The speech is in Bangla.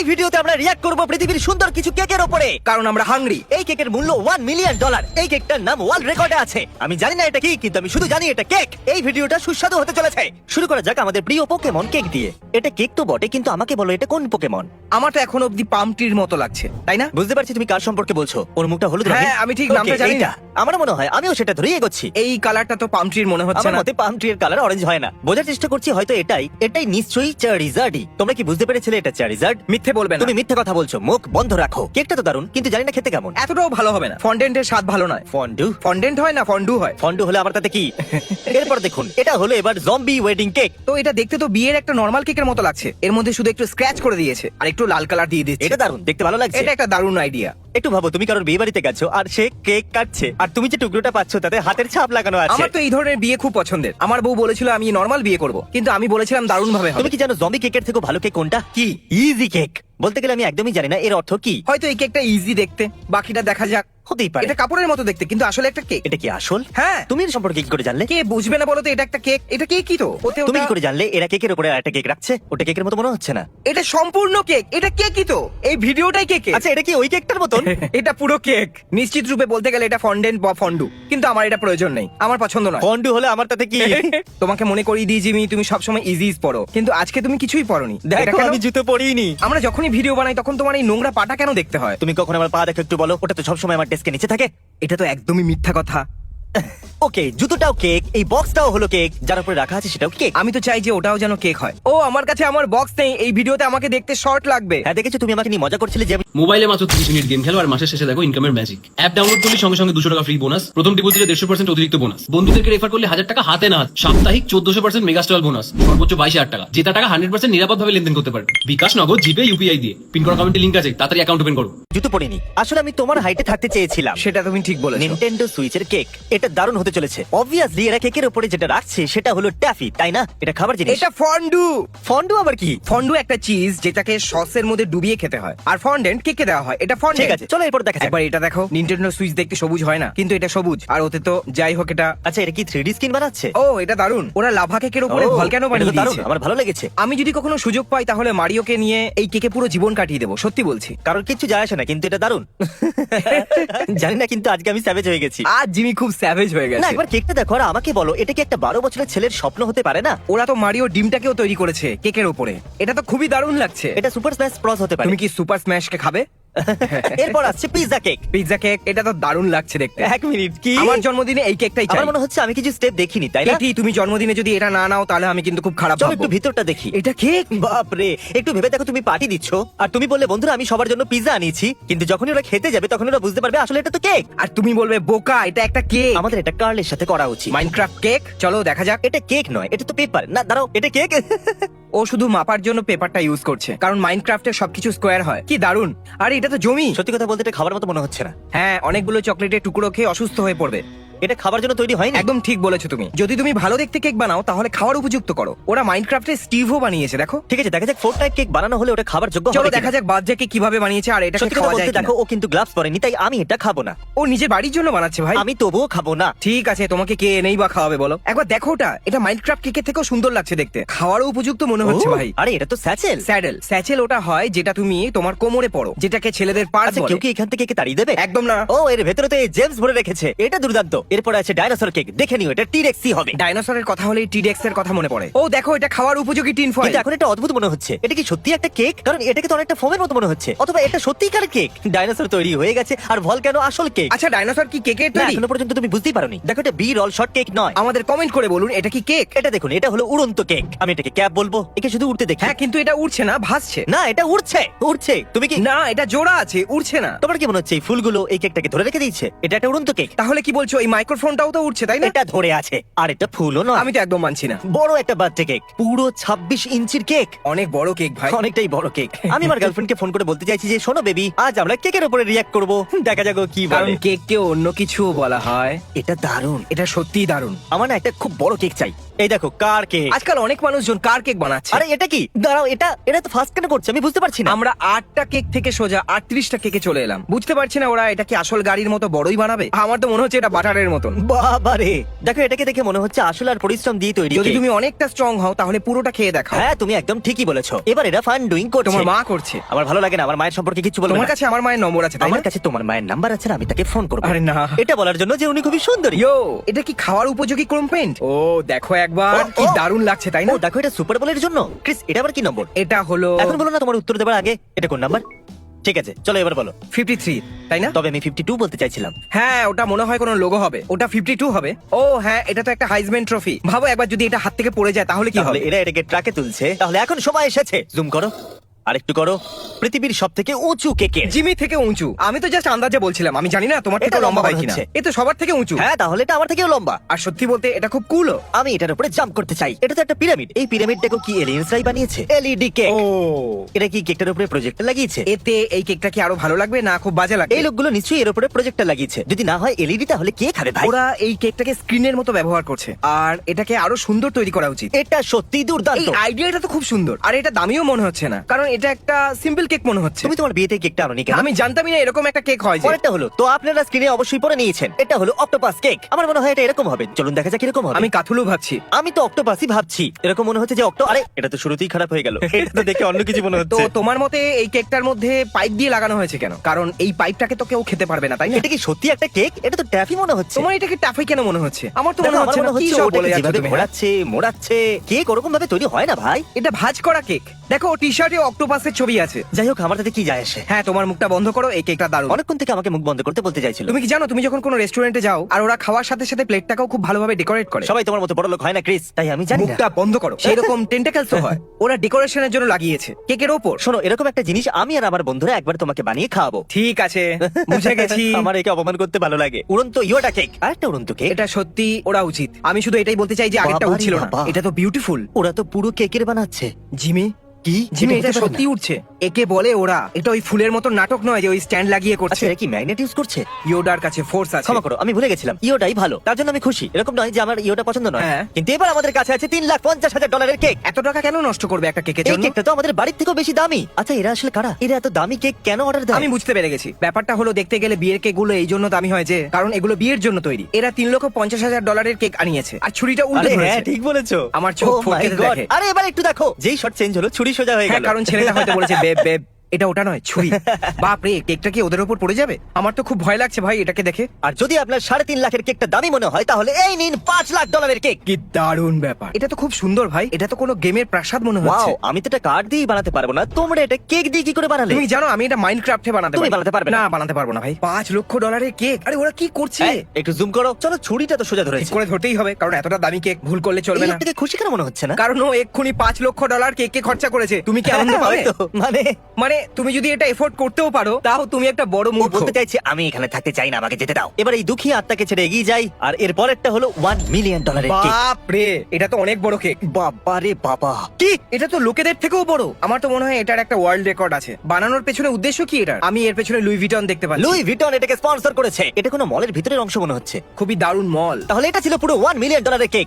এই ভিডিওতে আমরা রিয়াক্ট করব পৃথিবীর সুন্দর কিছু কেকের ওপরে। কারণ আমরা হাংরি এই কেকের মূল্য ওয়ান মিলিয়ন ডলার এই কেকটার নাম ওয়ার্ল্ড রেকর্ডে আছে। আমি জানি না এটা কি কিন্তু আমি শুধু জানি এটা কেক এই ভিডিওটা সুস্বাদু হতে চলেছে। শুরু করা যাক আমাদের প্রিয় পোকেমন কেক দিয়ে। এটা কেক তো বটে কিন্তু আমাকে বলো এটা কোন পোকেমন আমার তো এখন অব্দি পামটির মতো লাগছে তাই না? বুঝতে পারছি তুমি কার সম্পর্কে বলছো। ওর মুখটা হলুদ রঙের? হ্যাঁ, আমি ঠিক নামটা জানি না। আমার মনে হয় আমিও সেটা ধরেই এগোচ্ছি। এই কালারটা তো পামটির মনে হচ্ছে না। মতে পাম ট্রির কালার অরেঞ্জ হয় না। বোঝার চেষ্টা করছি হয়তো এটাই। এটাই নিশ্চয়ই চারিজার্ডই তোমরা কি বুঝতে পেরেছিলে এটা চারিজার্ড মিথ্যে বলবে না। তুমি মিথ্যে কথা বলছো। মুখ বন্ধ রাখো। কেকটা তো দারুণ কিন্তু জানি না খেতে কেমন। এতটাও ভালো হবে না। ফন্ডেন্টের স্বাদ ভালো নয়। ফন্ডু? ফন্ডেন্ট হয় না ফন্ডু হয়। ফন্ডু হলে আবার তাতে কি? এরপর দেখুন এটা হলো এবার জম্বি ওয়েডিং কেক তো এটা দেখতে তো বিয়ের একটা নর্মাল কেকের মতো লাগছে। এর মধ্যে শুধু একটু স্ক্র্যাচ করে দিয়েছে আর একটু লাল কালার দিয়ে দিয়েছে এটা দারুণ দেখতে ভালো লাগছে। এটা একটা দারুণ আইডিয়া একটু ভাবো তুমি কারোর বিয়ে বাড়িতে গেছো আর সে কেক কাটছে আর তুমি যে টুকরোটা পাচ্ছ তাতে হাতের ছাপ লাগানো আছে। আমার তো এই ধরনের বিয়ে খুব পছন্দের। আমার বউ বলেছিল আমি নর্মাল বিয়ে করব কিন্তু আমি বলেছিলাম দারুণ ভাবে তুমি কি জানো জমি কেকের থেকে ভালো কেক কোনটা? কি? ইজি কেক বলতে গেলে আমি একদমই জানি না এর অর্থ কি? হয়তো এই কেকটা ইজি দেখতে বাকিটা দেখা যাক। হতেই পারে। এটা কাপড়ের মতো দেখতে কিন্তু আসলে একটা কেক এটা কি আসল? হ্যাঁ। তুমি এর সম্পর্কে কি করে জানলে? কে বুঝবে না বলো তো এটা একটা কেক এটা কেক কি তো? ওতে তুমি কি ওটা- করে জানলে? এরা কেকের উপরে একটা কেক রাখছে? ওটা কেকের মতো মনে হচ্ছে না? এটা সম্পূর্ণ কেক এটা কেকই তো? এই ভিডিওটাই কেক আচ্ছা এটা কি ওই কেকটার মতন? এটা পুরো কেক নিশ্চিত রূপে বলতে গেলে এটা ফন্ডেন্ট বা ফন্ডু কিন্তু আমার এটা প্রয়োজন নেই। আমার পছন্দ নয়। ফন্ডু হলে আমার তাতে কি? তোমাকে মনে করিয়ে দিই জিমি তুমি সবসময় ইজিজ পড়ো। কিন্তু আজকে তুমি কিছুই পড়োনি। এটা দেখো কেন? আমি জুতো পরিনি। আমরা যখনই ভিডিও বানাই তখন তোমার এই নোংরা পাটা কেন দেখতে হয়? তুমি কখন আমার পা দেখো একটু বলো ওটা তো সবসময় আমার ডেস্কে নিচে থাকে। এটা তো একদমই মিথ্যা কথা। ওকে জুতোটাও কেক এই বক্সটাও হলো কেক যার উপরে রাখা আছে সেটাও কেক। আমি তো চাই যে ওটাও যেন কেক হয়। ও আমার কাছে আমার বক্স নেই এই ভিডিওতে আমাকে দেখতে শর্ট লাগবে। হ্যাঁ দেখেছ তুমি আমাকে নিয়ে মজা করছিলে যে আমি মোবাইলে মাত্র তিরিশ মিনিট গেম খেলো আর মাসের শেষে দেখো ইনকামের ম্যাজিক অ্যাপ ডাউনলোড করলে সঙ্গে সঙ্গে দুশো টাকা ফ্রি বোনাস প্রথম ডিপোজিটে দেড়শো পার্সেন্ট অতিরিক্ত বোনাস বন্ধুদেরকে রেফার করলে হাজার টাকা হাতে না সাপ্তাহিক চোদ্দশো পার্সেন্ট মেগাস্ট্রাল বোনাস সর্বোচ্চ বাইশ হাজার টাকা। জেতা টাকা হান্ড্রেড পার্সেন্ট নিরাপদ ভাবে লেনদেন করতে পারবে। বিকাশ নগদ জিপে ইউপিআই দিয়ে। পিন করা কমেন্টে লিঙ্ক আছে তাড়াতাড়ি অ্যাকাউন্ট ওপেন করো। জুতো পরিনি। আসলে আমি তোমার হাইটে থাকতে চেয়েছিলাম। সেটা তুমি ঠিক বলেছ। নিনটেন্ডো সুইচের কেক এটা দারুণ হতে চলেছে। অবভিয়াসলি এরা কেকের উপরে যেটা রাখছে সেটা হলো ট্যাফি তাই না? এটা খাবার জিনিস। এটা ফন্ডু ফন্ডু আবার কি? ফন্ডু একটা চিজ যেটাকে সসের মধ্যে ডুবিয়ে খেতে হয়। আর ফন্ডেন্ট কেকে দেওয়া হয়? এটা ঠিক আছে চলো এরপর দেখা যাক। একবার এটা দেখো। নিনটেন্ডো সুইচ দেখতে সবুজ হয় না কিন্তু এটা সবুজ। আর ওতে তো যাই হোক এটা আচ্ছা এটা কি থ্রি স্ক্রিন বানাচ্ছে? ও এটা দারুণ ওরা লাভা কেকের উপরে ও, ভলক্যানো এটা তো বানিয়ে দারুণ, দিয়েছে? আমার ভালো লেগেছে। আমি যদি কখনো সুযোগ পাই তাহলে মারিওকে নিয়ে এই কেকে পুরো জীবন কাটিয়ে দেবো সত্যি বলছি। কারোর কিচ্ছু যায় আসে না কিন্তু এটা দারুণ। জানি না কিন্তু আজকে আমি স্যাভেজ হয়ে গেছি। আজ জিমি খুব স্যাভেজ হয়ে না গেছে একবার কেকটা দেখো আর আমাকে বলো এটা কি একটা বারো বছরের ছেলের স্বপ্ন হতে পারে না? ওরা তো মারিও ডিমটাকেও তৈরি করেছে কেকের উপরে এটা তো খুবই দারুণ লাগছে। এটা সুপার স্ম্যাশ প্রস হতে পারে। তুমি কি সুপার স্ম্যাশ কে খাবে? এরপর আসছে পিৎজা কেক পিৎজা কেক এটা তো দারুণ লাগছে দেখতে। এক মিনিট কি? আমার জন্মদিনে এই কেকটাই চাই। আমার মনে হচ্ছে আমি কিছু স্টেপ দেখিনি তাই না? এটি তুমি জন্মদিনে যদি এটা না নাও তাহলে আমি কিন্তু খুব খারাপ চলো একটু ভিতরটা দেখি। এটা কেক বাপ রে একটু ভেবে দেখো তুমি পার্টি দিচ্ছ। আর তুমি বললে বন্ধুরা আমি সবার জন্য পিৎজা আনিয়েছি। কিন্তু যখন ওরা খেতে যাবে তখন ওরা বুঝতে পারবে আসলে এটা তো কেক আর তুমি বলবে বোকা এটা একটা কেক আমাদের এটা কার্লের সাথে করা উচিত। মাইনক্রাফট কেক চলো দেখা যাক। এটা কেক নয় এটা তো পেপার না দাঁড়াও এটা কেক ও শুধু মাপার জন্য পেপারটা ইউজ করছে কারণ মাইনক্রাফটে সবকিছু স্কোয়ার হয়। কি দারুণ আর এটা তো জমি! সত্যি কথা বলতে এটা খাবার মতো মনে হচ্ছে না। হ্যাঁ অনেকগুলো চকলেটের টুকরো খেয়ে অসুস্থ হয়ে পড়বে। এটা খাবার জন্য তৈরি হয়নি? একদম ঠিক বলেছ তুমি। যদি তুমি ভালো দেখতে কেক বানাও তাহলে খাওয়ার উপযুক্ত করো। ওরা মাইনক্রাফটে স্টিভও বানিয়েছে দেখো। ঠিক আছে দেখা যাক ফোর টাইপ কেক বানানো হলে ওটা খাবার যোগ্য চলো হবে দেখা যাক বাচ্চাকে কীভাবে বানিয়েছে আর এটাকে সত্যি কথা খাওয়া বলতে যায় দেখো ও কিন্তু গ্লাভস পরেনি তাই আমি এটা খাব না। ও নিজের বাড়ির জন্য বানাচ্ছে ভাই। আমি তবুও খাব না। ঠিক আছে তোমাকে কে এনেই বা খাওয়াবে বলো। একবার দেখো ওটা এটা মাইনক্রাফট কেকের থেকেও সুন্দর লাগছে দেখতে। খাওয়ারও উপযুক্ত মনে হচ্ছে ও, ভাই। আরে এটা তো স্যাচেল স্যাডেল স্যাচেল ওটা হয় যেটা তুমি তোমার কোমরে পড়ো যেটাকে ছেলেদের পার্স আচ্ছা কেউ কি এখান থেকে একে তাড়িয়ে দেবে? একদম না। ও এর ভেতরে তো এই জেমস ভরে রেখেছে। এটা দুর্দান্ত। এরপরে আছে ডাইনোসর কেক দেখে নিও এটা টিরেক্সি হবে। ডাইনোসরের কথা হলে টিডেক্স এর কথা মনে পড়ে। ও দেখো এটা খাওয়ার উপযোগী টিন ফয়েল কিন্তু এখন এটা অদ্ভুত মনে হচ্ছে। এটা কি সত্যি একটা কেক কারণ এটাকে তো অনেকটা ফোমের মতো মনে হচ্ছে। অথবা এটা সত্যিকার কেক ডাইনোসর তৈরি হয়ে গেছে আর ভলক্যানো আসল কেক আচ্ছা ডাইনোসর কি কেকের না তৈরি? এখনও পর্যন্ত তুমি বুঝতেই পারোনি। দেখো এটা বি রল শর্ট কেক নয়। আমাদের কমেন্ট করে বলুন এটা কি কেক এটা দেখুন এটা হলো উড়ন্ত কেক আমি এটাকে ক্যাপ বলব। একে শুধু উড়তে দেখি। হ্যাঁ কিন্তু এটা উড়ছে না ভাসছে। না এটা উড়ছে উড়ছে। তুমি কি না এটা জোড়া আছে উড়ছে না। তোমার কি মনে হচ্ছে এই ফুলগুলো এই কেকটাকে ধরে রেখে দিয়েছে? এটা একটা উড়ন্ত কেক তাহলে কি বলছো এই মাইক্রোফোনটাও তো উঠছে তাই না? এটা ধরে আছে আর এটা ফুলও নয়। আমি তো একদম মানছি না। বড় একটা বার্থডে কেক পুরো 26 ইঞ্চির কেক অনেক বড় কেক ভাই। অনেকটাই বড় কেক আমি আমার গার্লফ্রেন্ডকে ফোন করে বলতে চাইছি যে শোনো বেবি আজ আমরা কেকের উপরে রিয়াক্ট করব। দেখা যাক ও কি কারণ বলে কেককে অন্য কিছু বলা হয়। এটা দারুণ। এটা সত্যিই দারুণ। আমার না একটা খুব বড় কেক চাই। এই দেখো কার কেক আজকাল অনেক মানুষজন কার কেক বানাচ্ছে। আরে এটা কি? দাঁড়াও এটা এটা তো ফার্স্ট কেন করছে? আমি বুঝতে পারছি না। আমরা আটটা কেক থেকে সোজা আটত্রিশটা কেকে চলে এলাম। বুঝতে পারছি না ওরা এটা কি আসল গাড়ির মতো বড়ই বানাবে? আমার তো মনে হচ্ছে এটা বাটারের পাথরের মতন। বাবারে। দেখো এটাকে দেখে মনে হচ্ছে আসলে আর পরিশ্রম দিয়ে তৈরি যদি তুমি অনেকটা স্ট্রং হও তাহলে পুরোটা খেয়ে দেখাও। হ্যাঁ তুমি একদম ঠিকই বলেছ। এবার এটা ফান ডুইং করছে। তোমার মা করছে। আমার ভালো লাগে না আমার মায়ের সম্পর্কে কিছু বলব তোমার না। কাছে আমার মায়ের নম্বর আছে আমার কাছে তোমার মায়ের নাম্বার আছে আর আমি তাকে ফোন করব। আরে না। এটা বলার জন্য যে উনি খুবই সুন্দরী। ইয়ো এটা কি খাওয়ার উপযোগী ক্রোম পেন্ট ও দেখো একবার কি। দারুণ লাগছে তাই না? দেখো এটা সুপার বোলের জন্য। ক্রিস এটা আবার কি নম্বর এটা হলো এখন বলো না তোমার উত্তর দেবার আগে এটা কোন নাম্বার ঠিক আছে চলো এবার বলো। ফিফটি থ্রি তাই না? তবে আমি ফিফটি টু বলতে চাইছিলাম। হ্যাঁ ওটা মনে হয় কোনো লোগো হবে। ওটা ফিফটি টু হবে। ও হ্যাঁ এটা তো একটা হাইজমেন ট্রফি ভাবো একবার যদি এটা হাত থেকে পড়ে যায় তাহলে কি তাহলে হবে? এরা এটাকে ট্রাকে তুলছে। তাহলে এখন সময় এসেছে। জুম করো। আরেকটু করো। পৃথিবীর সব থেকে উঁচু কেকের জিমি থেকে উঁচু। আমি তো জাস্ট আন্দাজে বলছিলাম। আমি জানি না তোমার থেকে এটা লম্বা লম্বা হয় কিনা। হচ্ছে। এ তো সবার থেকে উঁচু। হ্যাঁ তাহলে এটা আমার থেকেও লম্বা। আর সত্যি বলতে এটা খুব কুলও আমি এটার উপরে জাম্প করতে চাই। এটা তো একটা পিরামিড এই পিরামিডটাকে কি এলিয়েন্সরাই বানিয়েছে। এলইডি কেক ও। এটা কি কেকটার উপরে প্রজেক্টর লাগিয়েছে? এতে এই কেকটা কি আরও ভালো লাগবে? না খুব বাজে লাগবে। এই লোকগুলো নিশ্চয়ই এর উপরে প্রজেক্টর লাগিয়েছে। যদি না হয় এলইডি তাহলে কে খাবে ভাই? ওরা এই কেকটাকে স্ক্রিনের মতো ব্যবহার করছে। আর এটাকে আরও সুন্দর তৈরি করা উচিত। এটা সত্যি এই দুর্দান্ত আইডিয়াটা তো খুব সুন্দর। আর এটা দামিও মনে হচ্ছে না। কারণ এটা একটা সিম্পল কেক মনে হচ্ছে। তুমি তোমার বিয়েতে কেকটা আনোনি কেন? আমি জানতামই না এরকম একটা কেক হয় যে। পরেরটা হলো তো আপনারা স্ক্রিনে অবশ্যই পরে নিয়েছেন। এটা হলো অক্টোপাস কেক আমার মনে হয় এটা এরকম হবে। চলুন দেখা যাক এরকম হবে। আমি কাথুলু ভাবছি। আমি তো অক্টোপাসই ভাবছি। এরকম মনে হচ্ছে যে অক্টো আরে এটা তো শুরুতেই খারাপ হয়ে গেল। এটা তো দেখে অন্য কিছু মনে তো হচ্ছে। তোমার মতে এই কেকটার মধ্যে পাইপ দিয়ে লাগানো হয়েছে কেন? কারণ এই পাইপটাকে তো কেউ খেতে পারবে না তাই না? এটা কি সত্যি একটা কেক এটা তো ট্যাফি মনে হচ্ছে। তোমার এটাকে টাফাই কেন মনে হচ্ছে? আমার তো মনে দেখো, আমার হচ্ছে না মনে কি হচ্ছে সব ওটাকে বলে যাচ্ছ যেভাবে তুমি, হ্যাঁ? মোড়াচ্ছে মোড়াচ্ছে। কেক ওরকম ভাবে তৈরি হয় না ভাই। এটা ভাঁজ করা কেক দেখো টি শার্টে অক্টোপাসের ছবি আছে। যাই হোক আমার তাতে কি যায় আসে? হ্যাঁ তোমার মুখটা বন্ধ করো এই কেকটা দারুণ। অনেকক্ষণ থেকে আমাকে মুখ বন্ধ করতে বলতে চাইছিল। তুমি কি জানো তুমি যখন কোনো রেস্টুরেন্টে যাও আর ওরা খাওয়ার সাথে সাথে প্লেটটাকেও খুব ভালোভাবে ডেকোরেট করে? সবাই তোমার মতো বড় লোক হয় না ক্রিস? তাই আমি জানি না। মুখটা বন্ধ করো। সেই রকম টেন্টাকেলস হয়। ওরা ডেকোরেশনের জন্য লাগিয়েছে। কেকের ওপর। শোনো এরকম একটা জিনিস আমি আর আমার বন্ধুরা একবার তোমাকে বানিয়ে খাওয়াবো। ঠিক আছে বুঝে গেছি। আমার একে অপমান করতে ভালো লাগে। উড়ন্ত ইয়োটা কেক। আর একটা উড়ন্ত কেক। এটা সত্যি ওরা উচিত। আমি শুধু এটাই বলতে চাই যে আগেরটা বাবারে উঠছিল না। বাবা। এটা তো বিউটিফুল ওরা তো পুরো কেকের বানাচ্ছে। জিমি কি? জিমি এটা সত্যি উঠছে। একে বলে ওরা। এটা ওই ফুলের মতো নাটক নয় যে ওই স্ট্যান্ড লাগিয়ে আচ্ছা করছে এরা কি ম্যাগনেট ইউজ করছে? ইয়োডার কাছে ফোর্স আছে। ক্ষমা করো আমি ভুলে গেছিলাম। ভালো। তার জন্য আমি খুশি। এরকম নয় যে আমার পছন্দ নয়। হ্যাঁ। কিন্তু এবার আমাদের কাছে আছে তিন লাখ পঞ্চাশ হাজার ডলারের কেক। এত টাকা কেন নষ্ট করবে একটা কেকের এই জন্য? কেকটা তো আমাদের বাড়ির থেকেও বেশি দামি। আচ্ছা এরা আসলে কারা? এরা এত দামি কেক কেন অর্ডার দেয়? আমি বুঝতে পেরে গেছি। ব্যাপারটা হলো দেখতে গেলে বিয়ের কেকগুলো এই জন্য দামি হয় যে কারণ এগুলো বিয়ের জন্য তৈরি। এরা তিন লক্ষ পঞ্চাশ হাজার ডলারের কেক আনিয়েছে। আর ছুরিটা উল্টে আরে হ্যাঁ ধরেছে। ঠিক বলেছ। আমার চোখ Oh my ফটকেতে God! দেখে। আরে এবার একটু দেখো। যেই শট চেঞ্জ হলো ছুরি সোজা হয়ে হ্যাঁ গেল। কারণ ছেলেটা হয়তো বলেছে বেব বেব এটা ওটা নয় ছুরি। বাপ রে কেকটা কি ওদের উপর পড়ে যাবে? আমার তো খুব ভয় লাগছে ভাই এটাকে দেখে। আর যদি আপনার সাড়ে তিন লাখের কেকটা দামি মনে হয় তাহলে এই নিন পাঁচ লাখ ডলারের কেক। কি দারুণ ব্যাপার। এটা তো খুব সুন্দর ভাই এটা তো কোনো গেমের প্রাসাদ মনে হচ্ছে। ওয়াও আমি তো এটা কার্ড দিয়ে বানাতে পারব না তোমরা এটা কেক দিয়ে কি করে বানালে? তুমি জানো আমি এটা মাইনক্রাফটে বানাতে তুমি। বানাতে পারবে না? না বানাতে পারব না ভাই। পাঁচ লক্ষ ডলারের কেক। আরে ওরা কি করছে? এই, একটু জুম করো। চলো ছুরিটা তো সোজা ঠিক করে ধরতেই হবে কারণ এতটা দামি কেক ভুল করলে চলবে এই না খুশি কেন মনে হচ্ছে না? কারণ ও এক্ষুনি পাঁচ লক্ষ ডলার কেকে খরচা করেছে। তুমি কি আনন্দ পাবে? হয়তো, মানে মানে তুমি যদি এটা এফোর্ড করতেও পারো তাও তুমি একটা বড় ও মূর্খ বলতে চাইছে আমি এখানে থাকতে চাই না আমাকে যেতে দাও। এবার এই দুঃখী আত্মাকে ছেড়ে এগিয়ে যাই আর এর পরেরটা হলো ওয়ান মিলিয়ন ডলারের কেক বাপ রে এটা তো অনেক বড় কেক বাবা রে বাবা। কি? এটা তো লোকেদের থেকেও বড়। আমার তো মনে হয় এটার একটা ওয়ার্ল্ড রেকর্ড আছে। বানানোর পেছনে উদ্দেশ্য কি এটা আমি এর পেছনে লুই ভিটন দেখতে পাচ্ছি। লুই ভিটন এটাকে স্পন্সর করেছে। এটা কোনো মলের ভিতরের অংশ মনে হচ্ছে। খুবই দারুণ মল তাহলে এটা ছিল পুরো ওয়ান মিলিয়ন ডলারের কেক